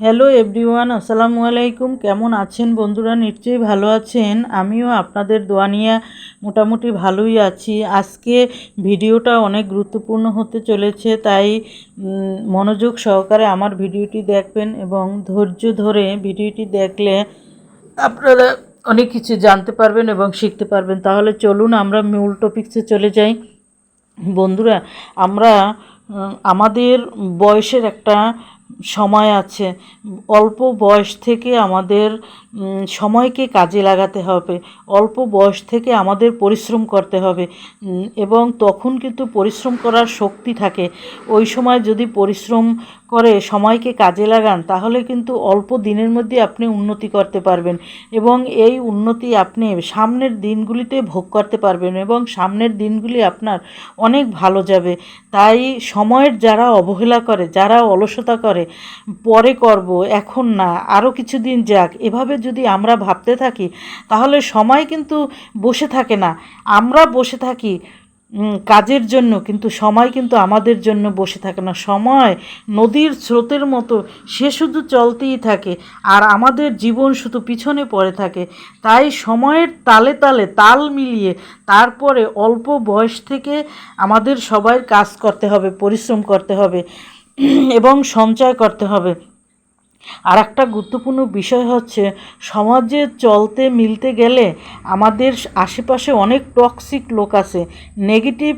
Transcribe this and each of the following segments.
Hello everyone, আসসালামু আলাইকুম। কেমন আছেন বন্ধুরা? নিশ্চয়ই ভালো আছেন। আমিও আপনাদের দোয়া নিয়ে মোটামুটি ভালোই আছি। আজকে ভিডিওটা অনেক গুরুত্বপূর্ণ হতে চলেছে, তাই মনোযোগ সহকারে আমার ভিডিওটি দেখবেন এবং ধৈর্য ধরে ভিডিওটি দেখলে আপনারা অনেক কিছু জানতে পারবেন এবং শিখতে পারবেন। তাহলে চলুন আমরা মূল টপিক্সে চলে যাই। বন্ধুরা, আমরা আমাদের বয়সের একটা সময় আছে। অল্প বয়স থেকে আমাদের সময়কে কাজে লাগাতে হবে। অল্প বয়স থেকে আমাদের পরিশ্রম করতে হবে। এবং তখন কিন্তু পরিশ্রম করার শক্তি থাকে। ওই সময় যদি পরিশ্রম করে সময়কে কাজে লাগান, তাহলে কিন্তু অল্প দিনের মধ্যে আপনি উন্নতি করতে পারবেন এবং এই উন্নতি আপনি সামনের দিনগুলিতে ভোগ করতে পারবেন এবং সামনের দিনগুলি আপনার অনেক ভালো যাবে। তাই সময়ের যারা অবহেলা করে, যারা অলসতা করে, পরে করব, এখন না, আরও কিছুদিন যাক, এভাবে যদি আমরা ভাবতে থাকি, তাহলে সময় কিন্তু বসে থাকে না। আমরা বসে থাকি কাজের জন্য, কিন্তু সময় কিন্তু আমাদের জন্য বসে থাকে না। সময় নদীর স্রোতের মতো, সে শুধু চলতেই থাকে, আর আমাদের জীবন শুধু পিছনে পড়ে থাকে। তাই সময়ের তালে তালে তাল মিলিয়ে তারপরে অল্প বয়স থেকে আমাদের সবাই কাজ করতে হবে, পরিশ্রম করতে হবে, এবং সঞ্চয় করতে হবে। আর একটা গুরুত্বপূর্ণ বিষয় হচ্ছে, সমাজে চলতে মিলতে গেলে আমাদের আশেপাশে অনেক টক্সিক লোক আছে নেগেটিভ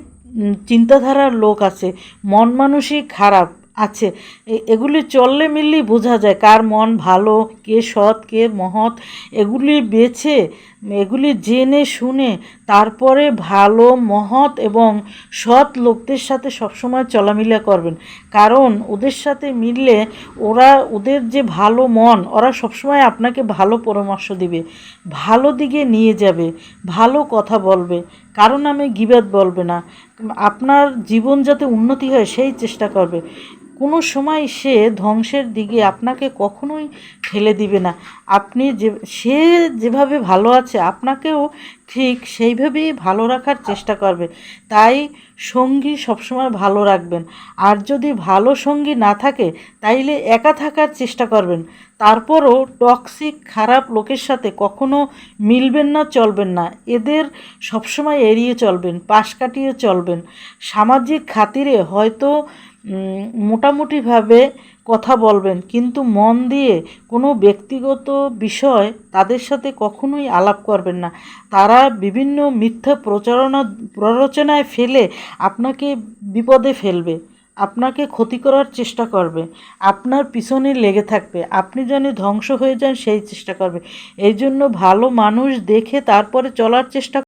চিন্তাধারার লোক আছে, মন মানুষই খারাপ আছে। এগুলি চললে মিললেই বোঝা যায় কার মন ভালো, কে সৎ, কে মহৎ। এগুলি বেছে এগুলি জেনে শুনে তারপরে ভালো, মহৎ এবং সৎ লোকদের সাথে সবসময় চলামিলা করবেন। কারণ ওদের সাথে মিললে ওরা ওদের যে ভালো মন, ওরা সবসময় আপনাকে ভালো পরামর্শ দিবে, ভালো দিকে নিয়ে যাবে, ভালো কথা বলবে। কারণ আমি গিবাদ বলবে না। আপনার জীবন যাতে উন্নতি হয় সেই চেষ্টা করবে। কোনো সময় সে ধ্বংসের দিকে আপনাকে কখনোই ঠেলে দিবে না। আপনি যে, সে যেভাবে ভালো আছে, আপনাকেও ঠিক সেইভাবেই ভালো রাখার চেষ্টা করবে। তাই সঙ্গী সবসময় ভালো রাখবেন। আর যদি ভালো সঙ্গী না থাকে, তাইলে একা থাকার চেষ্টা করবেন। তারপরও টক্সিক খারাপ লোকের সাথে কখনো মিলবেন না, চলবেন না। এদের সবসময় এড়িয়ে চলবেন, পাশ কাটিয়ে চলবেন। সামাজিক খাতিরে হয়তো মোটামুটিভাবে কথা বলবেন, কিন্তু মন দিয়ে কোনো ব্যক্তিগত বিষয় তাদের সাথে কখনোই আলাপ করবেন না। তারা বিভিন্ন মিথ্যা প্রচারণা, প্ররোচনায় ফেলে আপনাকে বিপদে ফেলবে, আপনাকে ক্ষতি করার চেষ্টা করবে, আপনার পিছনে লেগে থাকবে, আপনি যেন ধ্বংস হয়ে যান সেই চেষ্টা করবে। এই জন্য ভালো মানুষ দেখে তারপরে চলার চেষ্টা